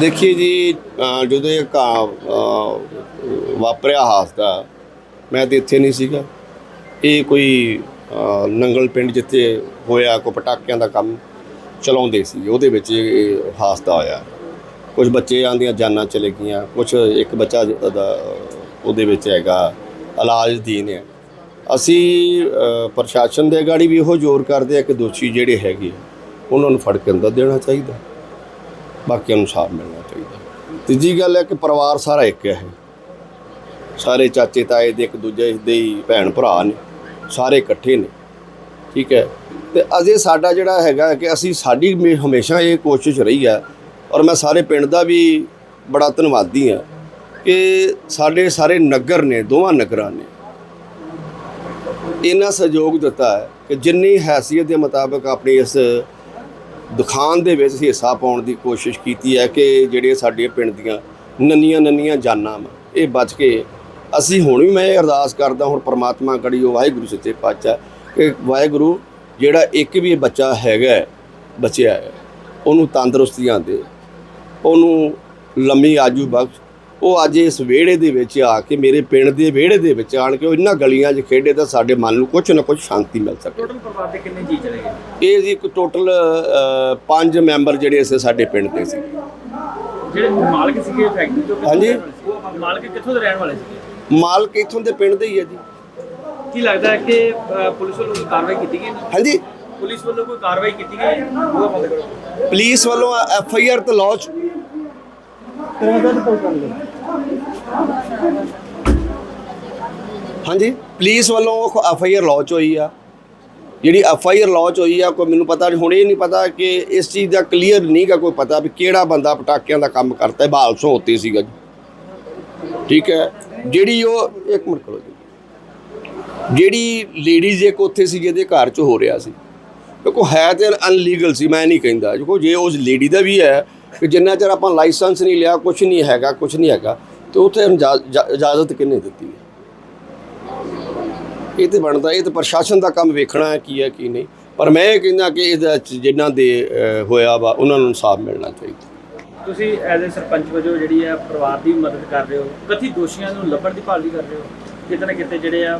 ਦੇਖੀਏ ਜੀ ਜਦੋਂ ਇਹ ਕਾ- ਵਾਪਰਿਆ ਹਾਦਸਾ, ਮੈਂ ਤੇ ਇੱਥੇ ਨਹੀਂ ਸੀਗਾ। ਇਹ ਕੋਈ ਨੰਗਲ ਪਿੰਡ ਜਿੱਥੇ ਹੋਇਆ ਕੋ ਪਟਾਕਿਆਂ ਦਾ ਕੰਮ ਚਲਾਉਂਦੇ ਸੀ, ਉਹਦੇ ਵਿੱਚ ਇਹ ਹਾਦਸਾ ਹੋਇਆ। ਕੁਝ ਬੱਚੇ ਆਂਦੀਆਂ ਜਾਨਾਂ ਚਲੇ ਗਈਆਂ ਕੁਝ ਇੱਕ ਬੱਚਾ ਉਹਦਾ- ਉਹਦੇ ਵਿੱਚ ਹੈਗਾ, ਇਲਾਜ ਦੀਨ ਹੈ। ਅਸੀਂ ਪ੍ਰਸ਼ਾਸਨ ਦੇ ਗਾੜੀ ਵੀ ਇਹੋ ਜ਼ੋਰ ਕਰਦੇ ਆ ਕਿ ਦੋਸ਼ੀ ਜਿਹੜੇ ਹੈਗੇ ਉਹਨਾਂ ਨੂੰ ਫੜ ਕੇ ਅੰਦਰ ਦੇਣਾ ਚਾਹੀਦਾ। ਬਾਕੀਆਂ ਨੂੰ ਸਾਥ ਮਿਲਣਾ ਚਾਹੀਦਾ। ਤੀਜੀ ਗੱਲ ਹੈ ਕਿ ਪਰਿਵਾਰ ਸਾਰਾ ਇੱਕ ਹੈ ਸਾਰੇ ਚਾਚੇ ਤਾਏ ਦੇ ਇੱਕ ਦੂਜੇ ਦੇ ਹੀ ਭੈਣ ਭਰਾ ਨੇ, ਸਾਰੇ ਇਕੱਠੇ ਨੇ। ਠੀਕ ਹੈ? ਤੇ ਅਜੇ ਸਾਡਾ ਜਿਹੜਾ ਹੈਗਾ ਕਿ ਅਸੀਂ ਸਾਡੀ ਮੇ- ਹਮੇਸ਼ਾ ਇਹ ਕੋਸ਼ਿਸ਼ ਰਹੀ ਹੈ ਔਰ ਮੈਂ ਸਾਰੇ ਪਿੰਡ ਦਾ ਵੀ ਬੜਾ ਧੰਨਵਾਦੀ ਹਾਂ ਕਿ ਸਾਡੇ ਸਾਰੇ ਨਗਰ ਨੇ, ਦੋਵਾਂ ਨਗਰਾਂ ਨੇ ਇਹਨਾਂ ਸਹਿਯੋਗ ਦਿੱਤਾ ਹੈ ਕਿ ਜਿੰਨੀ ਹੈਸੀਅਤ ਦੇ ਮੁਤਾਬਕ ਆਪਣੀ ਇਸ ਦੁਕਾਨ ਦੇ ਵਿੱਚ ਹਿੱਸਾ ਪਾਉਣ ਦੀ ਕੋਸ਼ਿਸ਼ ਕੀਤੀ ਹੈ ਕਿ ਜਿਹੜੇ ਸਾਡੇ ਪਿੰਡ ਦੀਆਂ ਨੰਨੀਆਂ ਨੰਨੀਆਂ ਜਾਨਾਂ ਵਾ, ਇਹ ਬਚ ਕੇ ਅਸੀਂ ਹੁਣ ਵੀ ਮੈਂ ਇਹ ਅਰਦਾਸ ਕਰਦਾ, ਹੁਣ ਪ੍ਰਮਾਤਮਾ ਕੜੀ ਉਹ ਵਾਹਿਗੁਰੂ ਸੱਚੇ ਪਾਤਸ਼ਾਹ ਕਿ ਵਾਹਿਗੁਰੂ ਜਿਹੜਾ ਇੱਕ ਵੀ ਬੱਚਾ ਹੈਗਾ ਬਚਿਆ ਹੈ, ਉਹਨੂੰ ਤੰਦਰੁਸਤੀਆਂ ਦੇ, ਉਹਨੂੰ ਲੰਮੀ ਆਜੂ ਬਖਸ਼ ਉਹ ਅੱਜ ਇਸ ਵਿਹੜੇ ਦੇ ਵਿੱਚ ਆ ਕੇ ਮੇਰੇ ਪਿੰਡ ਦੇ ਵਿਹੜੇ ਦੇ ਵਿੱਚ ਆਣ ਕੇ ਉਹ ਇਹਨਾਂ ਗਲੀਆਂ 'ਚ ਖੇਡੇ ਤਾਂ ਸਾਡੇ ਮਨ ਨੂੰ ਕੁਝ ਨਾ ਕੁਝ ਸ਼ਾਂਤੀ ਮਿਲ ਸਕੇ। ਟੋਟਲ ਪਰਿਵਾਰ ਦੇ ਕਿੰਨੇ ਜੀ ਚਲੇ ਗਏ? ਇਹ ਜੀ ਇੱਕ ਟੋਟਲ ਪੰਜ ਮੈਂਬਰ ਜਿਹੜੇ ਸੀ ਸਾਡੇ ਪਿੰਡ ਦੇ ਸੀ। ਜਿਹੜੇ ਮਾਲਕ ਸੀਗੇ ਫੈਕਟਰੀ ਤੋਂ ਹਾਂਜੀ। ਸੀ? ਮਾਲਕ ਕਿੱਥੋਂ ਦੇ ਰਹਿਣ ਵਾਲੇ ਸੀਗੇ? ਮਾਲਕ ਇਥੋਂ ਦੇ ਪਿੰਡ ਦੇ ਹੀ ਹੈ ਜੀ। ਕੀ ਲੱਗਦਾ ਹੈ ਕਿ ਪੁਲਿਸ ਵੱਲੋਂ ਕਾਰਵਾਈ ਕੀਤੀ ਗਈ ਹਾਂਜੀ। ਪੁਲਿਸ ਵੱਲੋਂ ਕੋਈ ਕਾਰਵਾਈ ਕੀਤੀ ਗਈ ਉਹਦਾ ਕਰੋ ਪੁਲਿਸ ਵੱਲੋਂ ਐਫ ਆਈ ਆਰ ਤੇ ਲੌਂਚ ਹਾਂਜੀ ਪੁਲਿਸ ਵੱਲੋਂ ਐਫ ਆਈ ਆਰ ਲੌਂਚ ਹੋਈ ਆ। ਜਿਹੜੀ ਐਫ ਆਈ ਆਰ ਲੌਂਚ ਹੋਈ ਆ, ਕੋਈ ਮੈਨੂੰ ਪਤਾ ਨਹੀਂ, ਹੁਣ ਇਹ ਨਹੀਂ ਪਤਾ ਕਿ ਇਸ ਚੀਜ਼ ਦਾ ਕਲੀਅਰ ਨਹੀਂ ਗਾ ਕੋਈ ਪਤਾ ਵੀ ਕਿਹੜਾ ਬੰਦਾ ਪਟਾਕਿਆਂ ਦਾ ਕੰਮ ਕਰਦਾ ਹੈ, ਬਹਾਲ ਸੋਤੇ ਸੀਗਾ ਜੀ। ਠੀਕ ਹੈ, ਜਿਹੜੀ ਉਹ, ਇੱਕ ਮਿੰਟ ਕਰੋ ਜਿਹੜੀ ਲੇਡੀਜ਼ ਇੱਕ ਉੱਥੇ ਸੀ ਜਿਹਦੇ ਘਰ 'ਚ ਹੋ ਰਿਹਾ ਸੀ। ਦੇਖੋ, ਹੈ ਤੇ ਅਨਲੀਗਲ ਸੀ, ਮੈਂ ਨਹੀਂ ਕਹਿੰਦਾ। ਦੇਖੋ, ਜੇ ਉਸ ਲੇਡੀ ਦਾ ਵੀ ਹੈ ਕਿ ਜਿੰਨਾ ਚਿਰ ਆਪਾਂ ਲਾਇਸੈਂਸ ਨਹੀਂ ਲਿਆ ਕੁਝ ਨਹੀਂ ਹੈਗਾ ਕੁਝ ਨਹੀਂ ਹੈਗਾ, ਤੇ ਉੱਥੇ ਇਜਾਜ਼ਤ ਕਿੰਨੇ ਦਿੱਤੀ ਹੈ? ਇਹ ਤੇ ਬਣਦਾ, ਇਹ ਤੇ ਪ੍ਰਸ਼ਾਸਨ ਦਾ ਕੰਮ ਵੇਖਣਾ ਹੈ ਕੀ ਹੈ, ਕੀ ਨਹੀਂ। ਪਰ ਮੈਂ ਇਹ ਕਹਿੰਦਾ ਕਿ ਇਹਦਾ ਚ ਜਿਨ੍ਹਾਂ ਦੇ ਹੋਇਆ ਵਾ, ਉਹਨਾਂ ਨੂੰ ਇਨਸਾਫ ਮਿਲਣਾ ਚਾਹੀਦਾ। ਤੁਸੀਂ ਐਜ਼ ਅ ਸਰਪੰਚ ਵਜੋਂ ਜਿਹੜੀ ਆ ਪਰਿਵਾਰ ਦੀ ਮਦਦ ਕਰ ਰਹੇ ਹੋ। ਕਥਿਤ ਦੋਸ਼ੀਆਂ ਨੂੰ ਲੱਭਣ ਦੀ ਭਾਲ ਵੀ ਕਰ ਰਹੇ ਹੋ? ਕਿਤੇ ਨਾ ਕਿਤੇ ਜਿਹੜੇ ਆ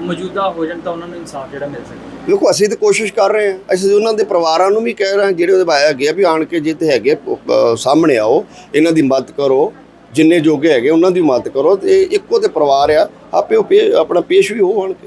ਮੌਜੂਦਾ ਹੋ ਜਾਣ ਤਾਂ ਉਹਨਾਂ ਨੂੰ ਇਨਸਾਫ ਜਿਹੜਾ ਮਿਲ ਸਕੇ। ਦੇਖੋ ਅਸੀਂ ਤਾਂ ਕੋਸ਼ਿਸ਼ ਕਰ ਰਹੇ ਹਾਂ। ਅਸੀਂ ਉਹਨਾਂ ਦੇ ਪਰਿਵਾਰਾਂ ਨੂੰ ਵੀ ਕਹਿ ਰਹੇ ਹਾਂ ਜਿਹੜੇ ਉਹਦੇ ਬਾਏ ਹੈਗੇ ਵੀ ਆਣ ਕੇ ਜੇ ਜਿੱਥੇ ਹੈਗੇ ਅਹ, ਸਾਹਮਣੇ ਆਓ ਇਹਨਾਂ ਦੀ ਮਦਦ ਕਰੋ ਜਿੰਨੇ ਜੋਗੇ ਹੈਗੇ ਉਹਨਾਂ ਦੀ ਮਦਦ ਕਰੋ ਤੇ ਇੱਕੋ ਤੇ ਪਰਿਵਾਰ ਆ ਆਪੇ ਉਹ ਪੇ- ਆਪਣਾ ਪੇਸ਼ ਵੀ ਹੋ ਆਣ ਕੇ